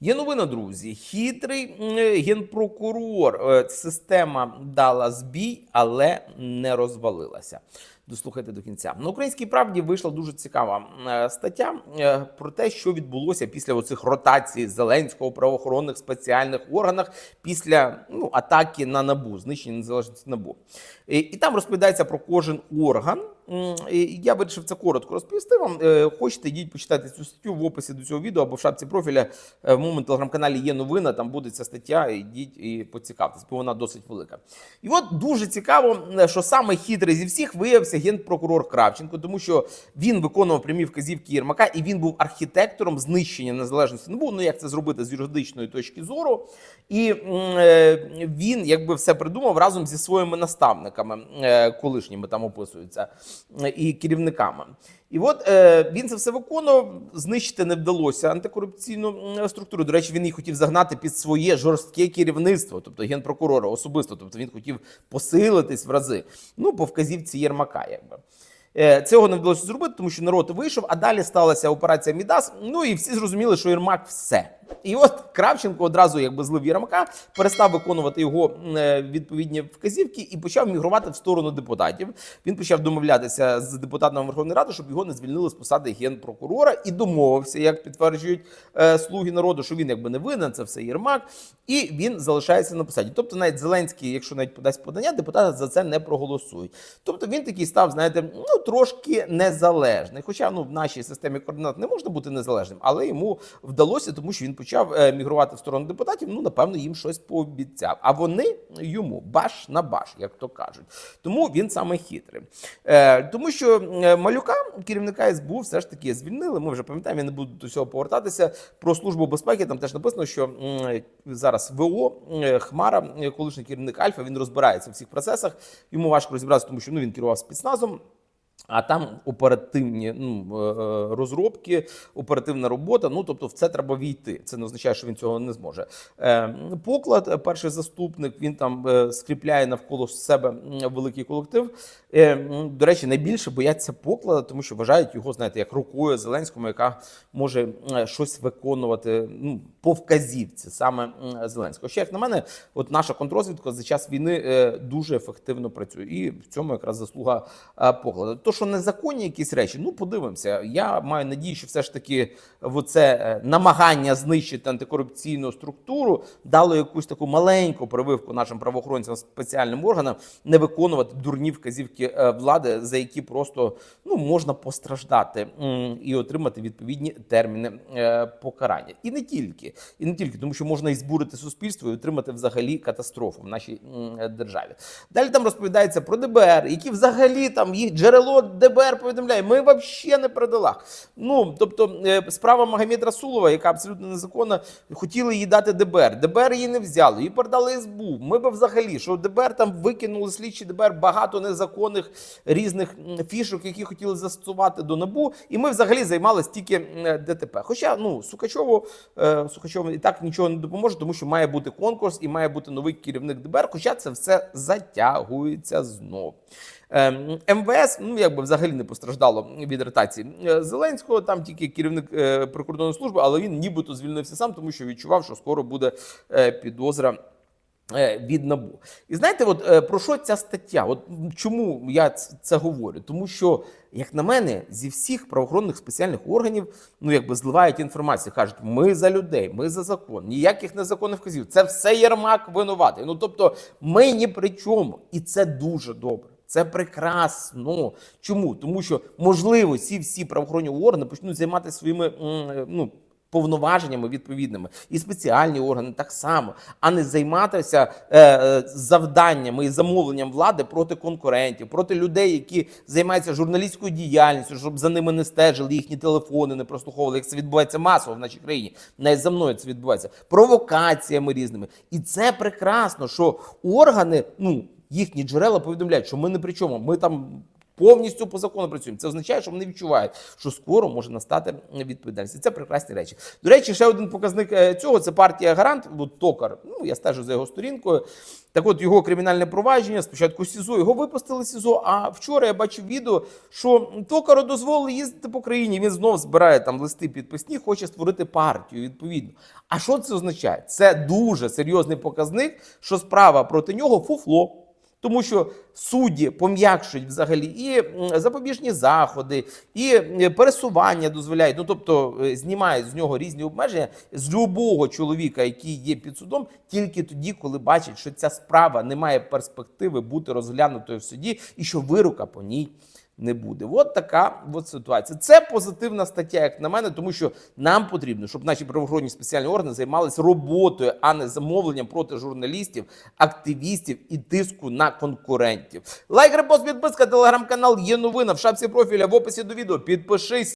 Є новина, друзі. Хитрий генпрокурор. Е, Система дала збій, але не розвалилася. Дослухайте до кінця. На українській правді вийшла дуже цікава е, стаття е, про те, що відбулося після оцих ротацій Зеленського в правоохоронних спеціальних органах після ну, атаки на набу, знищення незалежності набу. І, і там розповідається про кожен орган. Я вирішив це коротко розповісти вам. Е, Хочете, йдіть почитати цю статтю в описі до цього відео або в шапці профіля. В моєму телеграм-каналі є новина, там буде ця стаття. Йдіть і поцікавтесь, бо вона досить велика. І от дуже цікаво, що саме хитрий зі всіх виявився генпрокурор Кравченко, тому що він виконував прямі вказівки Єрмака, і він був архітектором знищення незалежності НАБУ. Ну як це зробити з юридичної точки зору. І е, він якби все придумав разом зі своїми наставниками, е, колишніми там описуються, е, і керівниками. І от е, він це все виконував. Знищити не вдалося антикорупційну структуру. До речі, він її хотів загнати під своє жорстке керівництво, тобто генпрокурора особисто. Тобто він хотів посилитись в рази. Ну, по вказівці Єрмака, якби. Е, Цього не вдалося зробити, тому що народ вийшов, а далі сталася операція Мідас. Ну і всі зрозуміли, що Єрмак все. І от Кравченко одразу, якби злив Єрмака, перестав виконувати його е, відповідні вказівки і почав мігрувати в сторону депутатів. Він почав домовлятися з депутатами Верховної Ради, щоб його не звільнили з посади генпрокурора, і домовився, як підтверджують е, слуги народу, що він якби не винен, це все Єрмак, і він залишається на посаді. Тобто, навіть Зеленський, якщо навіть подасть подання, депутати за це не проголосують. Тобто він такий став, знаєте, ну трошки незалежний. Хоча ну в нашій системі координат не можна бути незалежним, але йому вдалося, тому що він почав е, мігрувати в сторону депутатів. Ну напевно, їм щось пообіцяв. А вони йому баш на баш, як то кажуть. Тому він саме хитрий. Е, тому що е, малюка, керівника СБУ, все ж таки звільнили. Ми вже пам'ятаємо, я не буду до цього повертатися. Про службу безпеки там теж написано, що зараз ВО Хмара, колишній керівник Альфа, він розбирається в цих процесах. Йому важко розібратися, тому що ну він керував спецназом. А там оперативні ну, е, е, розробки, оперативна робота. Ну тобто, в це треба війти. Це не означає, що він цього не зможе. Е, Поклад, перший заступник, він там скріпляє навколо себе великий колектив. До речі, найбільше бояться поклада, тому що вважають його, знаєте, як рукою Зеленському, яка може щось виконувати ну, по вказівці саме Зеленського. Ще як на мене, от наша контрозвідка за час війни дуже ефективно працює, і в цьому якраз заслуга поклада. То, що незаконні якісь речі, ну подивимося. Я маю надію, що все ж таки в це е, намагання знищити антикорупційну структуру дало якусь таку маленьку прививку нашим правоохоронцям спеціальним органам не виконувати дурні вказівки е, влади, за які просто ну можна постраждати і отримати відповідні терміни е, покарання. І не тільки, і не тільки, тому що можна і збурити суспільство і отримати взагалі катастрофу в нашій державі. Далі там розповідається про ДБР, які взагалі там їх джерело ДБР повідомляє. Ми взагалі не при делах. Ну тобто, е, справа Магомед Расулова, яка абсолютно незаконна, хотіли їй дати ДБР. ДБР її не взяли, її передали СБУ. Ми би взагалі, що ДБР там викинули слідчі ДБР багато незаконних різних фішок, які хотіли застосувати до набу. І ми взагалі займалися тільки ДТП. Хоча ну Сукачову е, Сукачову і так нічого не допоможе, тому що має бути конкурс і має бути новий керівник ДБР. Хоча це все затягується знов. Ем, МВС ну якби взагалі не постраждало від ротації Е, Зеленського. Там тільки керівник е, прикордонної служби, але він нібито звільнився сам, тому що відчував, що скоро буде е, підозра. Від набу, і знаєте, от про що ця стаття? От чому я це говорю? Тому що, як на мене, зі всіх правоохоронних спеціальних органів ну якби зливають інформацію, кажуть, ми за людей, ми за закон, ніяких незаконних вказів. Це все Єрмак винуватий. Ну тобто, ми ні при чому, і це дуже добре. Це прекрасно. Чому? Тому що можливо ці всі правоохоронні органи почнуть займатися своїми ну. Повноваженнями відповідними і спеціальні органи так само, а не займатися е, е, завданнями і замовленням влади проти конкурентів, проти людей, які займаються журналістською діяльністю, щоб за ними не стежили, їхні телефони не прослуховували. Як це відбувається масово в нашій країні, навіть за мною це відбувається провокаціями різними. І це прекрасно, що органи, ну їхні джерела повідомляють, що ми не при чому. Ми там повністю по закону працюємо. Це означає, що вони відчувають, що скоро може настати відповідальність. І Це прекрасні речі. До речі, ще один показник е, цього це партія Гарант. От Токар. Ну я стежу за його сторінкою. Так от його кримінальне провадження, спочатку СІЗО, його випустили СІЗО. А вчора я бачив відео, що Токару дозволили їздити по країні. Він знов збирає там листи підписні, хоче створити партію відповідно. А що це означає? Це дуже серйозний показник, що справа проти нього фуфло. Тому що судді пом'якшують взагалі і запобіжні заходи, і е, пересування дозволяють. Ну тобто е, знімають з нього різні обмеження з любого чоловіка, який є під судом, тільки тоді, коли бачать, що ця справа не має перспективи бути розглянутою в суді, і що вирока по ній не буде. От така от ситуація. Це позитивна стаття, як на мене, тому що нам потрібно, щоб наші правоохоронні спеціальні органи займалися роботою, а не замовленням проти журналістів, активістів і тиску на конкурентів. Лайк, репост, підписка, телеграм-канал є новина в шапці профіля в описі до відео. Підпишись.